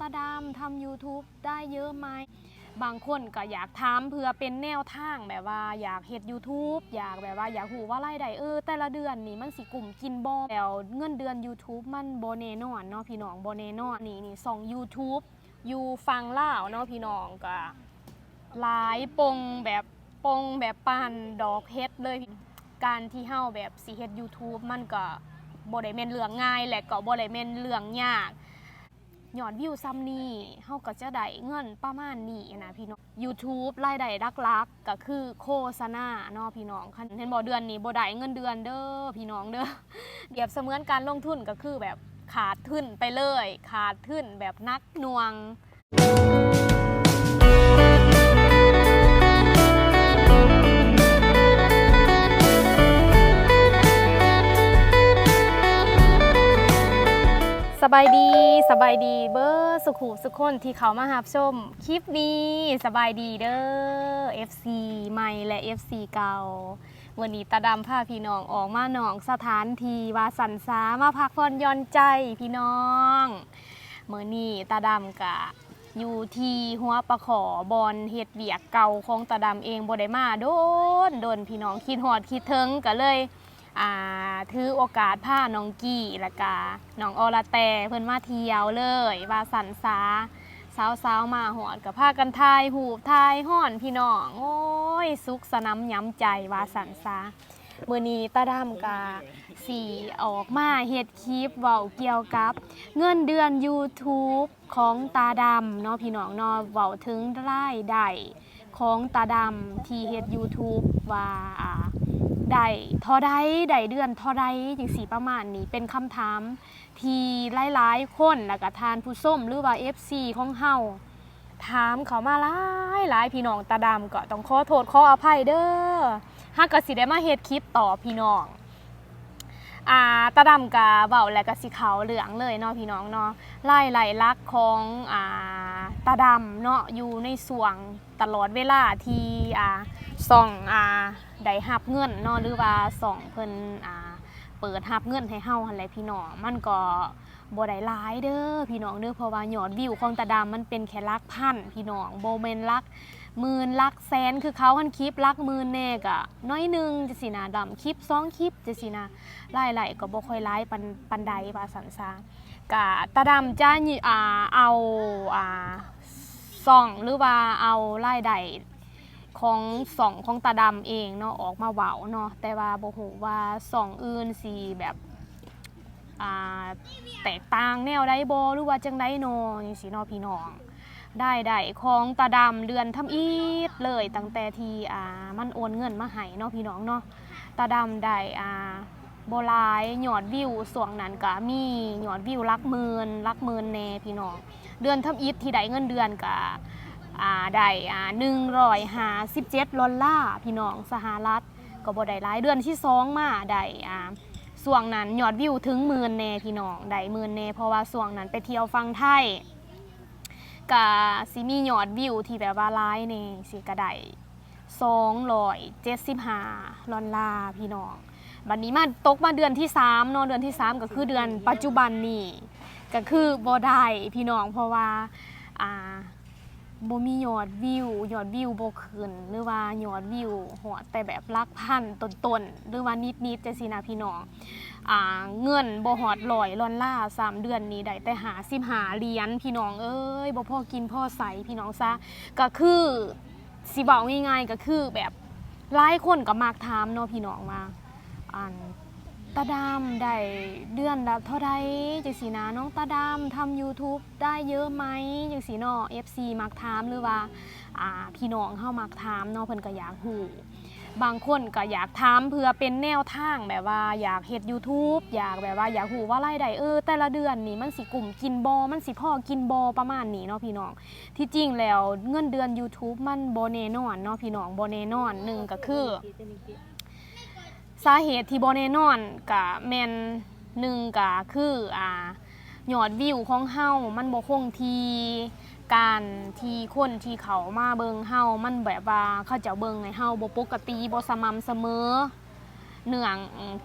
ตาดำทำ YouTube ได้เยอะไหมบางคนก็อยากถามเพื่อเป็นแนวทางแบบว่าอยากเฮ็ด YouTube อยากแบบว่าอยากหูว่ารายได้เออ แต่ละเดือนนี่มันสิกลุ่มกินบ่แล้วเงินเดือน YouTube มันบ่แน่นอนเนาะพี่น้องบ่แน่นอนนี่นี่ส่อง YouTube อยู่ฟังล่าวเนาะพี่น้องก็หลายปงแบบปงแบบปานดอกเฮ็ดเลยการที่เฮาแบบสิเฮ็ด YouTube มันก็บ่ได้แม่นเรื่องง่าย และก็บ่ได้แม่นเรื่องยาก ยอดวิวซ้ำนี่เฮาก็จะได้เงินประมาณนี้นะพี่น้อง YouTube รายได้ลักๆก็คือโฆษณาเนาะพี่น้องคันเห็นบ่เดือนนี้บ่ได้เงินเดือนเด้อพี่น้องเด้อเปรียบเสมือนการลงทุนก็คือแบบขาดทุนไปเลย ขาดทุนแบบนักหน่วง สบายดีสบายดีเบอร์สุขุสุขคนที่เขามาหับชม คลิปนี้สบายดีเด้อ FC ใหม่และ FC เก่า วันนี้ตาดำพาพี่น้องออกมาหนองสถานทีวาสันสามาพักผ่อนย่อนใจพี่น้องเมื่อนี้ตาดำกะอยู่ที่หัวปะขอบอลเฮ็ดเบียกเก่าของตาดำเองบ่ได้มาโดนโดนพี่น้องคิดหอดคิดถึงก็เลย อ่าถือโอกาสพาน้องกี้และกาน้องอรแต่เพิ่อนมาเที่ยวเลยว่าสันสาสาวสาวๆมาหอดกับพากันทายหูบทายห่อนพี่น้องโอ้ยสุขสนำย้ำใจว่าสันสามื่อนี้ตาดำกาสีออกมาเฮ็ดคลิปเว้าเกี่ยวกับ เงินเดือน YouTube ของตาดำเนาะพี่น้องเนาะเว้าถึงรายได้ของตาดำที่เฮ็ด YouTube ว่าอ่า ได้เทอได้ได้เดือนเทอได้จังสีประมาณนี้เป็นคำถาม ที่หลายๆคนแล้วก็ทานผู้ส้มหรือว่า FC ของเฮาถามเขามาหลายหลายพี่น้องตาดำก็ต้องขอโทษขออภัยเด้อฮักก็สิได้มาเฮ็ดคลิปต่อพี่น้องอ่าตาดำกะเว้าแล้วก็สิขาวเหลืองเลยเนาะพี่น้องเนาะไล่ไหลลักของอ่าตาดำเนาะอยู่ในส่วงตลอดเวลาที่อ่าส่องอ่า ได้หับเงินเนาะหรือว่าส่องเพิ่นอ่าเปิดหับเงินให้เฮาหั่นแหละพี่น้องมันก็บ่ได้หลายเด้อพี่น้องเด้อเพราะว่ายอดวิวของตาดำมันเป็นแค่ลักพันพี่น้องบ่แม่นลักหมื่นลักแสนคือเขาหันคลิปลักหมื่นแน่ก็น้อยหนึงจังซี่นะดำคลิปสองคลิปจังซี่นะหลายๆก็บ่ค่อยหลายปานปานใดว่าซั่นซะก็ตาดำจะอ่าเอาอ่าส่องหรือว่าเอารายได้ ของสองของตาดำเองเนาะออกมาเว้าเนาะแต่ว่าบ่ฮู้ว่าสองอื่นสิแบบอ่าแตกต่างแนวใดบ่หรือว่าจังไดเนาะจังซี่เนาะพี่น้องได้ได้ของตาดำเดือนทำอีดเลยตั้งแต่ที่อ่ามันโอนเงินมาให้เนาะพี่น้องเนาะตาดำได้อ่าบ่หลายหยอดวิวส่วงนั้นก็มีหยอดวิวลักหมื่นลักหมื่นแน่พี่น้องเดือนทำอีดที่ได้เงินเดือนก็ อ่าได้อ่าหนึ่งร้อยห้าสิบเจ็ดดอลลาร์พี่น้องสหรัฐก็บ่ได้หลายเดือนที่สองมาได้อ่าส่วงนั้นยอดวิวถึงหมื่นแน่พี่น้องได้หมื่นแน่เพราะว่าส่วงนั้นไปเที่ยวฟังไทยกะสิมียอดวิวที่แบบว่าหลายแน่สิก็ไดสองร้อยเจ็ดสิบห้าดอลลาพี่น้องบัดนี้มาตกมาเดือนที่สามเนาะเดือนที่สามก็คือเดือนปัจจุบันนี่ก็คือบ่ได้พี่น้องเพราะว่าอ่า บ่มียอดวิวยอดวิวบ่ขึ้นหรือว่ายอดวิวหอดแต่แบบลักพันต้นๆหรือว่านิดๆจังซี่นะพี่น้องอ่าเงินบ่ฮอดร้อยลอนล่าสามเดือนนี้ได้แต่หา15เหรียญพี่น้องเอ้ยบ่พอกินพ่อใส่พี่น้องซะก็คือสิเว้าง่ายๆก็คือแบบหลายคนก็มักถามเนาะพี่น้องว่าอัน ตาดำได้เดือนละเท่าใดจังสีนะน้องตาดำทำ YouTube ได้เยอะไหมจังสีเนาะ FC มักถามหรือว่าอ่าพี่น้องเฮามักถามเนาะเพิ่นก็อยากฮู้บางคนก็อยากถามเพื่อเป็นแนวทางแบบว่าอยากเฮ็ด YouTube อยากแบบว่าอยากฮู้ว่ารายได้เออ แต่ละเดือนนี่มันสิกลุ่มกินบ่มันสิพ่อกินบ่ประมาณนี้เนาะพี่น้องที่จริงแล้วเงินเดือน YouTube มันบ่แน่นอนเนาะพี่น้องบ่แน่นอนหนึ่งก็คือ สาเหตุที่บ่แน่นอนก็แม่นหนึ่งก็คืออ่ายอดวิวของเฮามันบ่คงทีการที่คนที่เขามาเบิงเฮามันแบบว่าเขาเจะเบิงให้เฮาบ่ปกติบ่สม่ำเสมอเนื่อง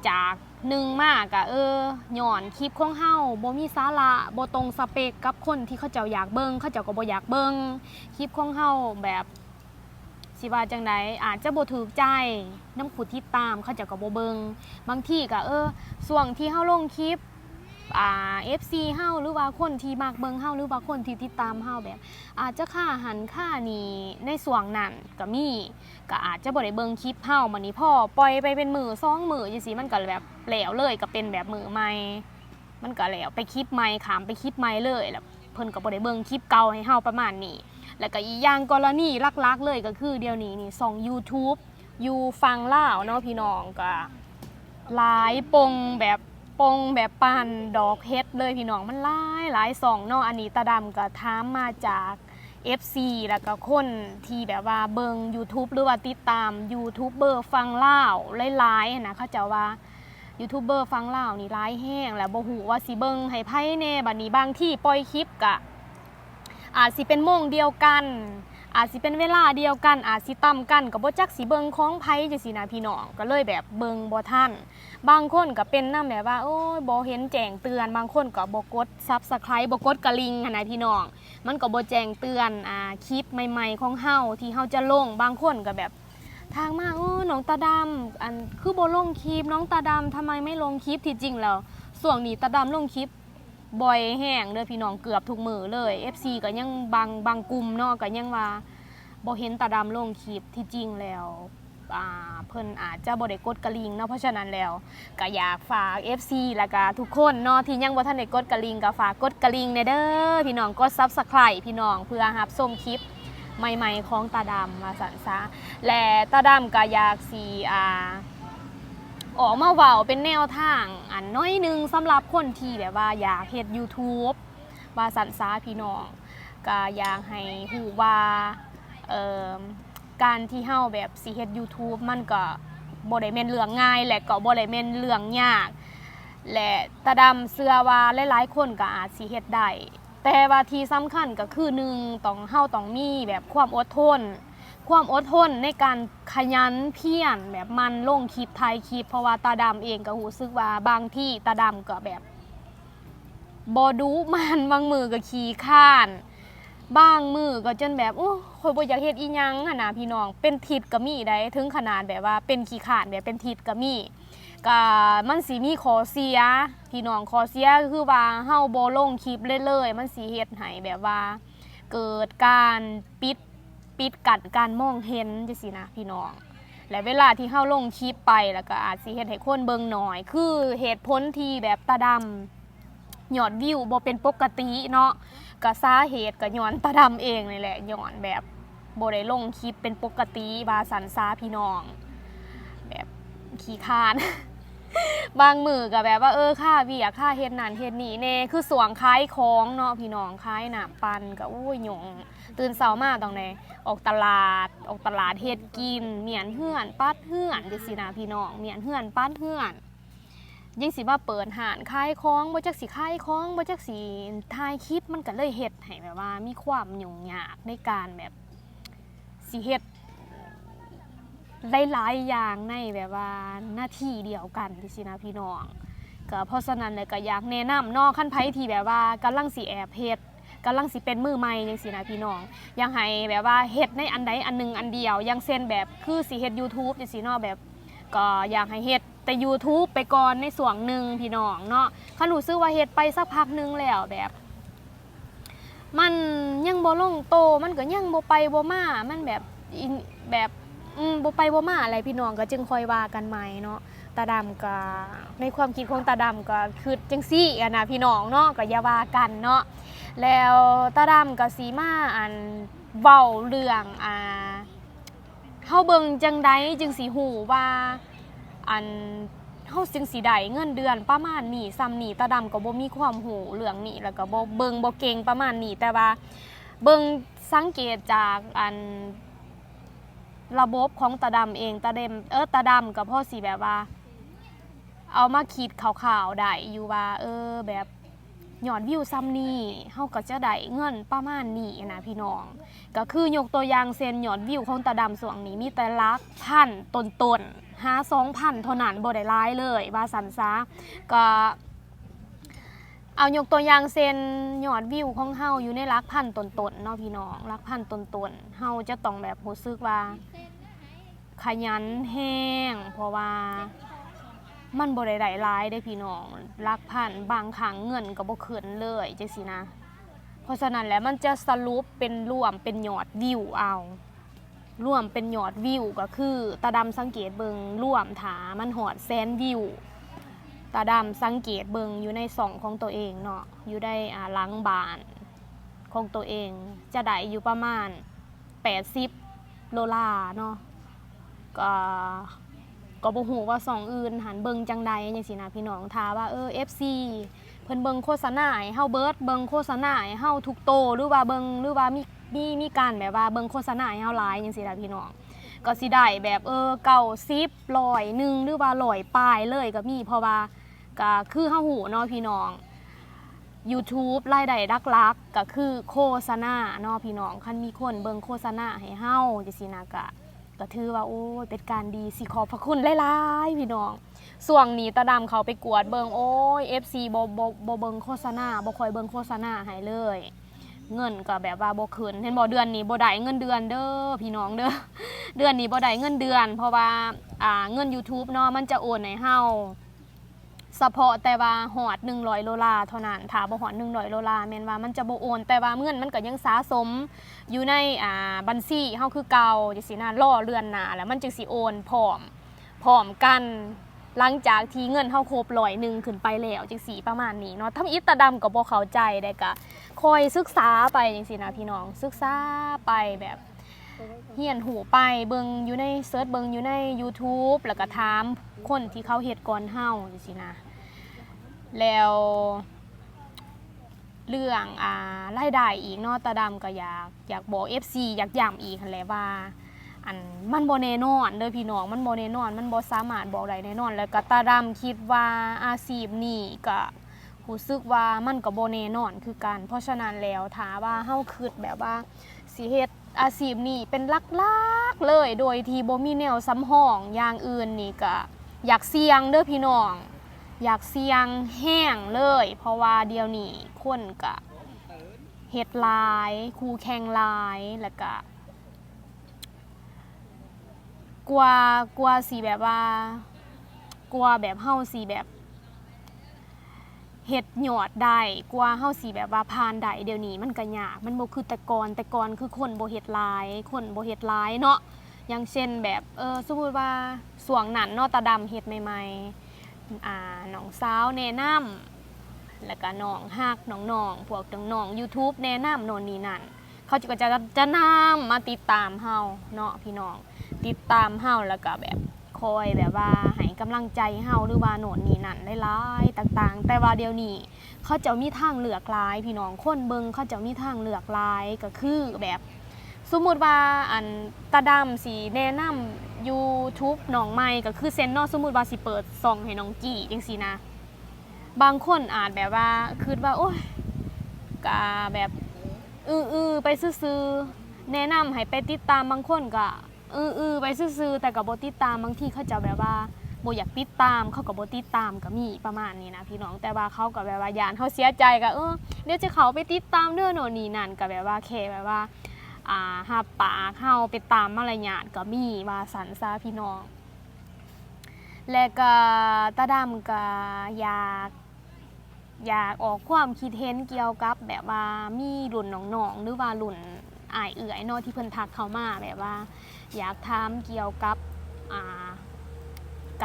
จากหนึ่งมากอะเออหย่อนคลิปของเฮาบ่มีสาระบ่ตรงสเปกกับคนที่เขาเจ้าอยากเบิงเขาเจ้าก็บ่อยากเบิงคลิปของเฮาแบบ สิว่าจังไดอาจจะบ่ถูกใจน้ำผู้ที่ตามเขาเจ้าก็บ่เบิงบางทีก็เออส่วงที่เฮาลงคลิปอ่า FC เฮาหรือว่าคนที่มักเบิงเฮาหรือว่าคนที่ติดตามเฮาแบบ อาจจะค่าหันค่านี่ในส่วงนั้นก็มีก็อาจจะบ่ได้เบิงคลิปเฮามันนี้พ่อปล่อยไปเป็นมือสองมือจังซี่มันก็แบบแหลวเลยก็เป็นแบบมือใหม่มันก็แหลวไปคลิปใหม่ขามไปคลิปใหม่เลยแล้วเพิ่นก็บ่ได้เบิงคลิปเก่าให้เฮาประมาณนี้ แล้วก็อีกอย่างกรณีลักๆ เลยก็คือเดี๋ยวนี้นี่ส่อง YouTube อยู่ฟังล่าวเนาะพี่น้องก็หลายปงแบบปงแบบปานดอกเฮ็ดเลยพี่น้องมันหลายหลายส่องเนาะอันนี้ตาดำก็ถามมาจาก FC แล้วก็คนที่แบบว่าเบิง YouTube หรือว่าติดตามยูทูบเบอร์ฟังเล่าวหลายๆนะเขาจะว่ายูทูบเบอร์ฟังเล่าวนี่ร้ายแห้งแล้วบ่ฮู้ว่าสิเบิงให้ไพ่แน่บัดนี้บางที่ปล่อยคลิปกะ อาจสิเป็นโมงเดียวกัน อาจสิเป็นเวลาเดียวกัน อาจสิต่ำกันก็บ่จักสิเบิงของไพ่จังสีนะพี่น้องก็เลยแบบเบิงบ่ทันบางคนก็เป็นนำแบบว่าโอ้ยบ่เห็นแจ้งเตือน บางคนก็บ่กด Subscribe บ่กดกระลิงหันนะพี่น้อง มันก็บ่แจ้งเตือนอ่าคลิปใหม่ๆของเฮาที่เฮาจะลงบางคนก็แบบทางมาโอ้น้องตาดำอันคือบ่ลงคลิปน้องตาดำทำไมไม่ลงคลิปที่จริงแล้วส่วงนี้ตาดำลงคลิป บ่อยแห้งเด้อพี่น้องเกือบทุกมือเลย FC ก็ยังบางบางกลุ่มเนาะก็ยังว่าบ่เห็นตาดำลงคลิปที่จริงแล้วอ่าเพิ่นอาจจะบ่ได้กดกระลิงเนาะเพราะฉะนั้นแล้วก็อยากฝาก FC แล้วก็ทุกคนเนาะที่ยังบ่ทันได้กดกระลิงก็ฝากกดกระลิงแน่เด้อพี่น้องกด Subscribe พี่น้องเพื่อรับชมคลิปใหม่ๆของตาดำมาสันซะและตาดำก็อยากสิอ่า ออกมาเว้าเป็นแนวทางอันน้อยหนึงสำหรับคนที่แบบว่าอยากเฮ็ด YouTube ว่าสันซาพี่น้องก็อยากให้ฮู้ว่าเอ่อการที่เฮาแบบสิเฮ็ด YouTube มันก็บ่ได้แม่นเรื่องง่าย และก็บ่ได้แม่นเรื่องยาก และตาดำเชื่อว่าหลายๆคนก็อาจสิเฮ็ดได้แต่ว่าที่สำคัญก็คือหนึ่งต้องเฮาต้องมีแบบความอดทน ความอดทนในการ ขยันเพียรแบบมันลงคลิปถ่ายคลิป เพราะว่าตาดำเองก็รู้สึกว่าบางที่ตาดำก็แบบบ่ดูมันบางมือก็ขี้ข้านบางมือก็จนแบบโอ้คอยบ่อยากเฮ็ดอีหยังหั่นนะพี่น้อง เป็นทิศก็มีได้ถึงขนาดแบบว่าเป็นขี้ขลาดแบบเป็นทิศก็มีก็มันสิมีข้อเสียพี่น้องข้อเสียคือว่าเฮาบ่ลงคลิปเรื่อยๆมันสิเฮ็ดให้แบบว่า เกิดการปิด ปิดกั้นการมองเห็นจังซี่นะพี่น้อง และเวลาที่เฮาลงคลิปไปแล้วก็อาจสิเฮ็ดให้คนเบิ่งน้อย คือเหตุผลที่แบบตาดำหยอดวิวบ่เป็นปกติเนาะก็สาเหตุก็ย้อนตาดำเองนี่แหละย้อนแบบโบได้ลงคลิปเป็นปกติบาสันซาพี่น้อง แบบขี้คาน บางมือก็แบบว่าเออค่าเบียค่าเฮ็ดนั่นเฮ็ดนี่แน่คือสวงคล้ายของเนาะพี่น้องคล้ายหนาปันก็อุ้ยหยงตื่นเช้ามาตรงไหนออกตลาดออกตลาดเฮ็ดกิน เมียนเฮือนปัดเฮือนจังซี่นะพี่น้องเมียนเฮือนปัดเฮือนยิ่งสิมาเปิดหานขายของบ่จักสิขายของบ่จักสิถ่ายคลิปมันก็เลยเฮ็ดให้แบบว่ามีความยุ่งยากในการแบบสิเฮ็ด หลายๆอย่างในแบบว่าหน้าที่เดียวกันที่สินะพี่น้องก็เพราะฉะนั้นเลยก็อยากแนะนำเนอกขั้นไผที่แบบว่ากำลังสิแอบเฮ็ดกำลังสิเป็นมือใหม่จังซี่นะพี่น้องอยังให้แบบว่าเฮ็ดในอันใดอันหนึงอันเดียวอยังเช่นแบบคือสิเฮ็ด YouTube จังซี่เนาะแบบ ก็อยากให้เฮ็ดแต่ YouTube ไปก่อนในส่วนหนึ่งพี่น้องเนาะคันรู้สึกว่าเฮ็ดไปสักพักหนึงแล้วแบบ มันยังบ่ลงโตมันก็ยังบ่ไปบ่มามันแบบอินแบบ อืมบ่ไปบ่มาอะไรพี่น้องก็จึงค่อยว่ากันใหม่เนาะตาดำก็ในความคิดของตาดำก็คือจังซี่อะนะพี่น้องเนาะก็อย่าว่ากันเนาะแล้วตาดำก็สีมาอันเว้าเรื่องอ่าเฮาเบิ่งจังใดจึงสิหูว่าอันเฮาจึงสิได้เงินเดือนประมาณนี้ซ้ำนี้ตาดำก็บ่มีความหูเรื่องนี้แล้วก็บ่เบิ่งบ่เก่งประมาณนี้แต่ว่าเบิ่งสังเกตจากอัน ระบบของตาดำเองตาเดมเออตาดำก็พอสิแบบว่า เอามาคิดขาวๆได้อยู่ว่า เออแบบยอดวิวซ้ำนี่เฮาก็จะได้เงินประมาณนี้นะพี่น้อง ก็คือยกตัวอย่างเซนยอดวิวของตาดำส่วงนี้มีแต่ลักพันต้นๆหาสองพันเท่านั้นบ่ได้ร้ายเลยว่าสันซะก็ เอายกตัวอย่างเซนยอดวิวของเฮาอยู่ในหลักพันต้นตนๆเนาะพี่น้องหลักพันต้นตนๆเฮาจะต้องแบบรู้สึกว่า ขยันแห้ง เพราะว่ามันบ่ได้ได้หลายได้พี่น้องหลักพันบางครั้งเงินก็บ่ขึ้นเลยจังซี่นะ เพราะฉะนั้นแล้วมันจะสรุปเป็นรวมเป็นยอดวิวเอารวมเป็นยอดวิวก็คือตาดำสังเกตเบิงรวมถามันหอดแสนวิว ตาดำสังเกตเบิงอยู่ในสองของตัวเองเนาะอยู่ได้อ่าหลังบานของตัวเอง จะได้อยู่ประมาณ 80 โลลาเนาะก็ก็บ่ฮู้ว่าสองอื่นหันเบิงจังใดจังซี่นะพี่น้องทาว่าเออ FC เพิ่นเบิงโฆษณาให้เฮาเบิดเบิงโฆษณาให้เฮาทุกโตหรือว่าเบิงหรือว่ามีมีมีการแบบว่าเบิงโฆษณาให้เฮาหลายจังซี่ล่ะพี่น้องก็สิได้แบบเออเก่า10ร้อยหนึงหรือว่าร้อยปลายเลยก็มีเพราะว่า ก็คือเฮาหูเนาะพี่น้อง YouTube รายได้หลักก็คือโฆษณาเนาะพี่น้องคันมีคนเบิ่งโฆษณาให้เฮาจังซี่นะก็ก็ถือว่าโอ้เป็นการดีสิขอบพระคุณหลายๆพี่น้องส่วงนี้ตาดำเขาไปกวดเบิงโอ้ย FC บ่บ่บ่เบิงโฆษณาบ่ค่อยเบิงโฆษณาให้เลย เงินก็แบบว่าบ่ขึ้นเห็นบ่เดือนนี้บ่ได้เงินเดือนเด้อพี่น้องเด้อเดือนนี้บ่ได้เงินเดือน เพราะว่าอ่าเงิน YouTube เนาะมันจะโอนให้เฮา เฉพาะแต่ว่าหอด100โลลาร์เท่านั้นถ้าบ่หอด100โลลาร์แม่นว่ามันจะบ่โอน แต่ว่าเงินมันก็ยังสะสม อยู่ในอ่าบัญชีเฮาคือเก่าจังซี่นะรอเรือนหน้าแล้วมันจึงสิโอนพร้อมพร้อมกันหลังจากที่เงินเฮาครบร้อยหนึ่งขึ้นไปแล้วจังสีประมาณนี้เนาะทำอิตาดำก็บ่เข้าใจได้ก็คอยศึกษาไปจังซี่นะพี่น้อง ศึกษาไปแบบเฮียนหูไปเบิงอยู่ในเซิร์ชเบิงอยู่ใน YouTube แล้วก็ถามคนที่เขาเฮ็ดก่อนเฮาจังซี่นะ แล้วเรื่องอ่ารายได้อีกเนาะตาดำก็อยากอยากบอก FC อยากย้ำอีกหั่นแหละว่า อันมันโบแน่นอนเด้อพี่น้องมันโบแน่นอน มันบ่สามารถบอกได้แน่นอน แล้วก็ตาดำคิดว่าอาชีพนี้ก็รู้สึกว่ามันก็บ่แน่นอนคือกัน เพราะฉะนั้นแล้วถ้าว่าเฮาคิดแบบว่าสิเฮ็ดอาชีพนี้เป็นหลักๆเลย โดยที่บ่มีแนวสำห้องอย่างอื่นนี่ก็อยากเสี่ยงเด้อพี่น้อง อยากเสี่ยงแห้งเลย เพราะว่าเดี๋ยวนี้คนก็เฮ็ดลายคู่แข่งลายแล้วก็กลัวกลัวสีแบบว่ากลัวแบบเฮาสีแบบเฮ็ดหยอดได้กลัวเฮาสีแบบว่าพานได้เดี๋ยวนี้มันก็ยากมันบ่คือแต่ก่อนแต่ก่อนคือคนบ่เฮ็ดลาย คนบ่เฮ็ดลายเนาะอย่างเช่นแบบเออสมมุติว่าสวงนั้นเนาะตาดำเฮ็ดใหม่ๆ อ่าน้องสาวแนะนำแล้วก็น้องฮักน้องๆพวกน้องๆ YouTube แนะนำโน่นนี่นั่น เขาก็จะจะนำมาติดตามเฮาเนาะพี่น้อง ติดตามเฮาแล้วก็แบบคอยแบบว่าให้กำลังใจเฮาหรือว่าโน่นนี่นั่นหลายๆต่างๆ แต่ว่าเดี๋ยวนี้เขาจะมีทางเลือกหลาย พี่น้องคนเบิงเขาจะมีทางเลือกหลายก็คือแบบ สมมุติว่าอันตาดำสีแนะนำ YouTube น้องใหม่ก็คือเซนเนอสมมุติว่าสิเปิดซองให้น้องจี้จังซี่นะ บางคนอาจแบบว่าคิดว่า โอ้ยกะแบบอื้อๆไปซื่อๆแนะนำให้ไปติดตามบางคนก็ออเออไปซื่อๆแต่กับบติดตามบางที่เขาจะแบบว่าโบอยากติดตามเขากับบติดตามก็มีประมาณนี้นะพี่น้องแต่ว่าเขากับแบบว่ายานเขาเสียใจก็เออเดี๋ยวจะเขาไปติดตามเด้อโน่นนี่นั่นก็แบบว่าแค่แบบว่า อ่าหับปากเข้าไปตามมารยาทก็มีว่าสันซาพี่น้อง และก็ตาดำก็อยากอยากออกความคิดเห็นเกี่ยวกับแบบว่ามีรุ่นน้องๆหรือว่ารุ่นอายเอื่อยเนาะที่เพิ่นทักเข้ามาแบบว่า อยากถามเกี่ยวกับอ่า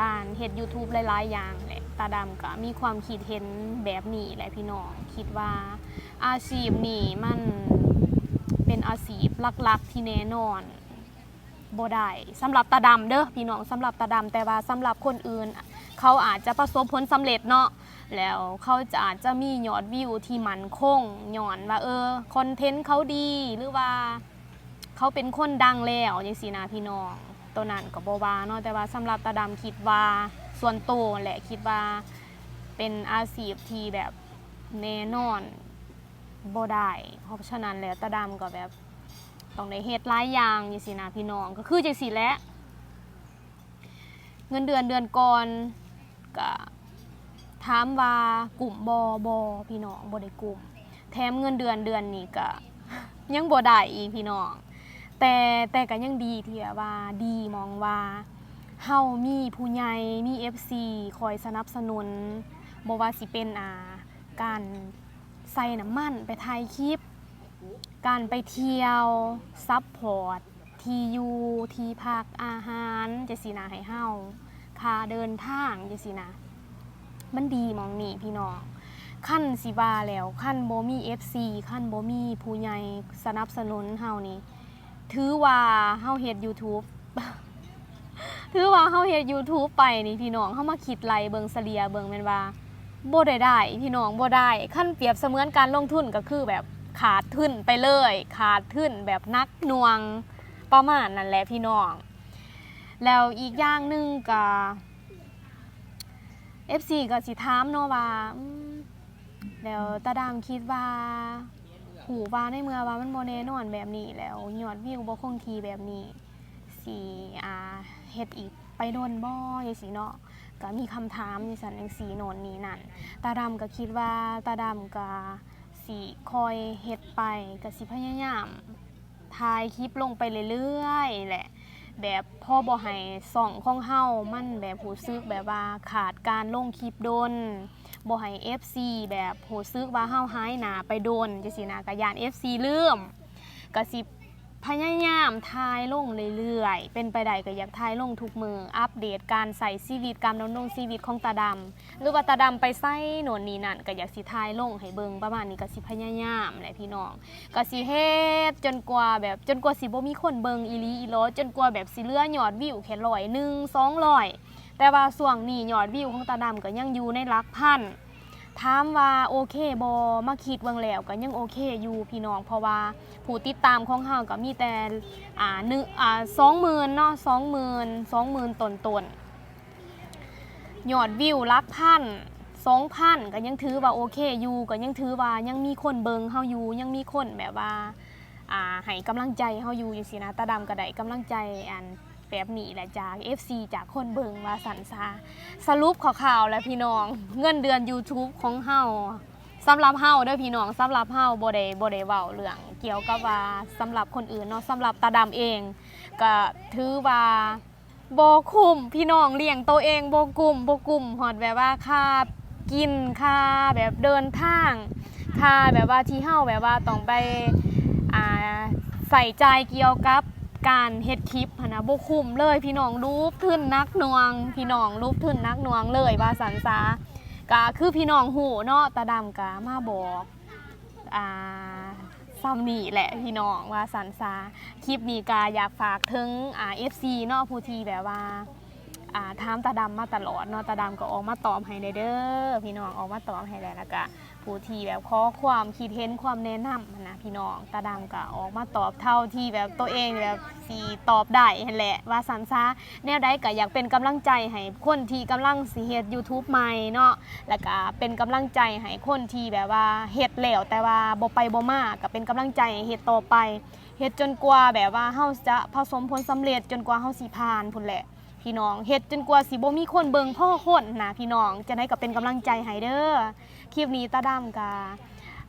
การเฮ็ด YouTube หลายๆ อย่างแหละตาดำก็มีความคิดเห็นแบบนี้แหละพี่น้อง คิดว่าอาชีพนี้มัน เป็นอาชีพหลักๆ ที่แน่นอนบ่ได้สำหรับตาดำเด้อพี่น้องสำหรับตาดำแต่ว่าสำหรับคนอื่น เขาอาจจะประสบผลสำเร็จเนาะแล้วเขาจะอาจจะมียอดวิวที่มันคงย้อนว่าเออคอนเทนต์เขาดีหรือว่าเขาเป็นคนดังแล้วจังซี่นะพี่น้องตัวนั้นก็บ่ว่าเนาะแต่ว่าสำหรับตาดำคิดว่าส่วนตัวแหละคิดว่าเป็นอาชีพที่แบบแน่นอน บ่ได้ เพราะฉะนั้นแล้วตาดำก็แบบต้องได้เฮ็ดหลายอย่างจังซี่นะพี่น้องก็คือจังซี่แหละเงินเดือนเดือนก่อนก็ถามว่ากลุ่มบ่บ่พี่น้องบ่ได้กลุ่ม แถมเงินเดือนเดือนนี้ก็ยังบ่ได้อีกพี่น้อง แต่แต่ก็ยังดีที่ว่าดีมองว่าเฮามีผู้ใหญ่มี FC คอยสนับสนุนบ่ว่าสิเป็นอ่าการ ใส่น้ำมันไปถ่ายคลิป การไปเที่ยวซัพพอร์ตทีอยู่ทีพักอาหารจะสินะให้เฮาค่าเดินทางจะสินะมันดีมองนี่พี่น้องขั้นสิว่าแล้วขั้นโบมี FC ขั้นโบมีผู้ใหญ่สนับสนุนเฮานี่ถือว่าเฮาเฮ็ด YouTube ถือว่าเฮาเฮ็ด YouTube ไปนี่พี่น้องเฮามาคิดไล่เบิงเสลียเบิงแม่นว่า บ่ได้ได้พี่น้องบ่ได้ขั้นเปรียบเสมือนการลงทุนก็คือแบบขาดทุนไปเลย ขาดทุนแบบนักหน่วงประมาณนั่นแหละพี่น้อง แล้วอีกอย่างหนึงก็ FC ก็สิถามเนาะว่าแล้วตาดามคิดว่าหูว่าในเมื่อว่ามันโมแน่นอนแบบนี้แล้วยอดวิวบ่คงทีแบบนี้สีอ่าเฮ็ดอีกไปโดนบ่จังซี่เนาะ ก็มีคำถามจังซั่นจังซี่โนนนี่นั่นตาดำก็คิดว่าตาดำก็สิคอยเฮ็ดไปก็สิพยายามถ่ายคลิปลงไปเรื่อยๆแหละ แบบพ่อบ่ให้ส่องของเฮามันแบบหูซึกแบบว่าขาดการลงคลิปโดนบ่ให้ FC แบบโหซึกว่าเฮาหายหนาไปโดนจังซี่นะก็ย่าน FC ลืมก็สิ พยายามทายลงเรื่อยๆ เป็นไปได้ก็อยากทายลงทุกมือ อัปเดตการใส่ชีวิตการดำรงชีวิตของตาดำหรือว่าตาดำไปใส่โน่นนี่นั่นก็อยากสิทายลงให้เบิงประมาณนี้ก็สิพยายามแหละพี่น้องก็สิเฮ็ดจนกว่าแบบจนกว่าสิบ่มีคนเบิงอีหลีอีหลอจนกว่าแบบสิเลือยอดวิวแค่ร้อยหนึ่งสองร้อยแต่ว่าช่วงนี้ยอดวิวของตาดำก็ยังอยู่ในหลักพัน ถามว่าโอเคบอมาคิดเบิ่งแล้วก็ยังโอเคอยู่พี่น้องเพราะว่าผู้ติดตามของเฮาก็มีแต่อ่าหนึ่งอ่าสองหมื่นเนาะสองหมื่นสองหมื่นต้นต้นยอดวิวลักพันสองพันก็ยังถือว่าโอเคอยู่ก็ยังถือว่ายังมีคนเบิงเฮาอยู่ยังมีคนแบบว่าอ่าให้กำลังใจเฮาอยู่จังซี่นะตาดำก็ได้กำลังใจอัน แบบนี้แหละจาก FC จากคนเบิงว่าสันซาสรุปข่าวๆแล้วพี่น้อง เงินเดือน YouTube ของเฮาสำหรับเฮาเด้อพี่น้องสำหรับเฮาบ่ได้บ่ได้เว้าเรื่องเกี่ยวกับว่าสำหรับคนอื่นเนาะสำหรับตาดำเอง ก็ถือว่าบคุมพี่น้องเลี้ยงตัวเองโบกุ้มบ่กุ้มฮอดแบบว่าค่ากินค่าแบบเดินทางค่าแบบว่าที่เฮาแบบว่าต้องไปใส่ใจเกี่ยวกับ การเฮ็ดคลิปหั้นนะบ่คุ้มเลยพี่น้องรูปทึนนักหนวง พี่น้องรูปทึนนักหนวงเลยว่าสันซาก็คือพี่น้องหูเนาะตาดำกะมาบอกอ่าซัมนี่แหละพี่น้องว่าสันซาคลิปนี้กาอยากฝากถึงอ่า FC เนาะผู้ที่แบบว่า อ่าถามตาดำมาตลอดเนาะตาดำก็ออกมาตอบให้ได้เด้อพี่น้องออกมาตอบให้แล้วแล้วก็ผู้ที่แบบขอความคิดเห็นความแนะนำนะพี่น้องตาดำก็ออกมาตอบเท่าที่แบบตัวเองแบบสีตอบได้แหละว่าสันซาแนวใดก็อยากเป็นกำลังใจให้คนที่กำลังสิเฮ็ด YouTube ใหม่เนาะแล้วก็เป็นกำลังใจให้คนที่แบบว่าเฮ็ดแล้วแต่ว่าบ่ไปบ่มาก็เป็นกำลังใจให้เฮ็ดต่อไปเฮ็ดจนกว่าแบบว่าเฮาจะผสมผลสำเร็จจนกว่าเฮาสิผ่านพุ่นแหละ พี่น้องเฮ็ดจนกว่าสิบ่มีคนเบิ่งพ่อคนนะพี่น้องจะได้ก็เป็นกำลังใจให้เด้อคลิปนี้ตาดำกา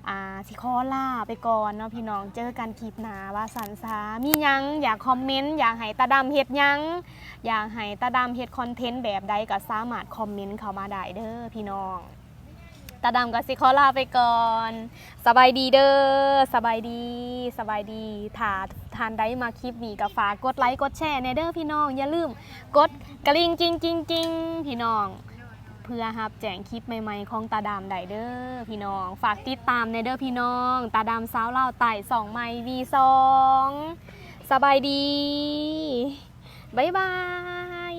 อ่าสิขอลาไปก่อนเนาะพี่น้องเจอกันคลิปหน้าว่าสันสามีหยังอยากคอมเมนต์อยากให้ตาดำเฮ็ดหยังอยากให้ตาดำเฮ็ดคอนเทนต์แบบใดก็สามารถคอมเมนต์เข้ามาได้เด้อพี่น้อง ตาดำกับสิขอลาไปก่อน สบายดีเด้อสบายดี สบายดีถาทานได้มาคลิปนี้ก็ฝากกดไลค์กดแชร์ในเด้อพี่น้อง อย่าลืมกดกระลิ่งจริงจริงจริงพี่น้อง เพื่อฮับแจ้งคลิปใหม่ๆของตาดำได้เด้อพี่น้อง ฝากติดตามในเด้อพี่น้อง ตาดำสาวเล่าไต่สองไม้วีสองสบายดี บ๊ายบาย